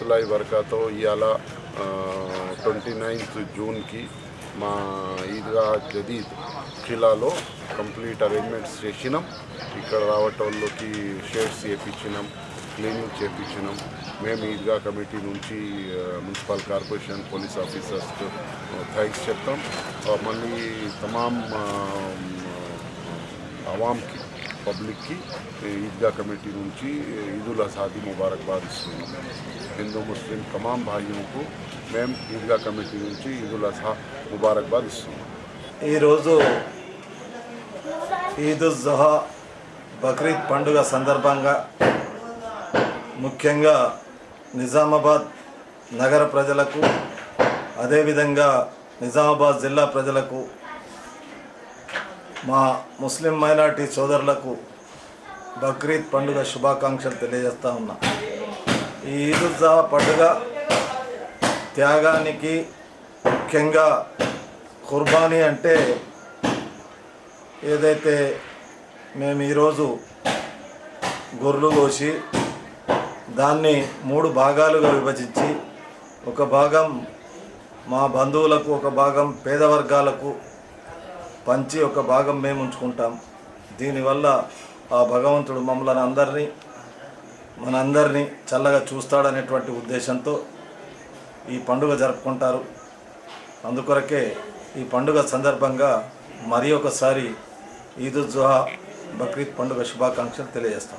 July వరకాతో ఇవాళ twenty ninth జూన్కి మా ఈద్గా జదీద్ ఖిలాలో కంప్లీట్ అరేంజ్మెంట్స్ చేసినాం. ఇక్కడ రావటంలోకి షేడ్స్ చేయించినాం క్లీనింగ్ చేపించినాం మేము ఈద్గా కమిటీ నుంచి మున్సిపల్ కార్పొరేషన్ పోలీస్ ఆఫీసర్స్కి థ్యాంక్స్ చెప్తాం. మళ్ళీ తమాం ఆ, అవామ్కి పబ్లిక్కి ఈద్గా కమిటీ నుంచి ఈదుల్ అసాది ముబారక్బాద్ ఇస్తున్నాం. హిందూ ముస్లిం తమాం భాయిలకు మేము ఈద్గా కమిటీ నుంచి ఈదుల్ అజహా ముబారక్బాద్ ఇస్తున్నాం. ఈరోజు ఈదుల్ బక్రీద్ పండుగ సందర్భంగా ముఖ్యంగా నిజామాబాద్ నగర ప్రజలకు అదేవిధంగా నిజామాబాద్ జిల్లా ప్రజలకు మా ముస్లిం మైనార్టీ సోదరులకు బక్రీద్ పండుగ శుభాకాంక్షలు తెలియజేస్తా ఉన్నా. ఈ ఈదుల్ పండుగ త్యాగానికి ముఖ్యంగా కుర్బానీ అంటే ఏదైతే మేము ఈరోజు గొర్రెలు కోసి దాన్ని మూడు భాగాలుగా విభజించి ఒక భాగం మా బంధువులకు ఒక భాగం పేద వర్గాలకు పంచి ఒక భాగం మేము ఉంచుకుంటాం. దీనివల్ల ఆ భగవంతుడు మమ్మల్ని అందరినీ మనందరినీ చల్లగా చూస్తాడనేటువంటి ఉద్దేశంతో ఈ పండుగ జరుపుకుంటారు. అందుకొరకే ఈ పండుగ సందర్భంగా మరి ఒకసారి ఈద్ జుహా బక్రీద్ పండుగ శుభాకాంక్షలు తెలియజేస్తాం.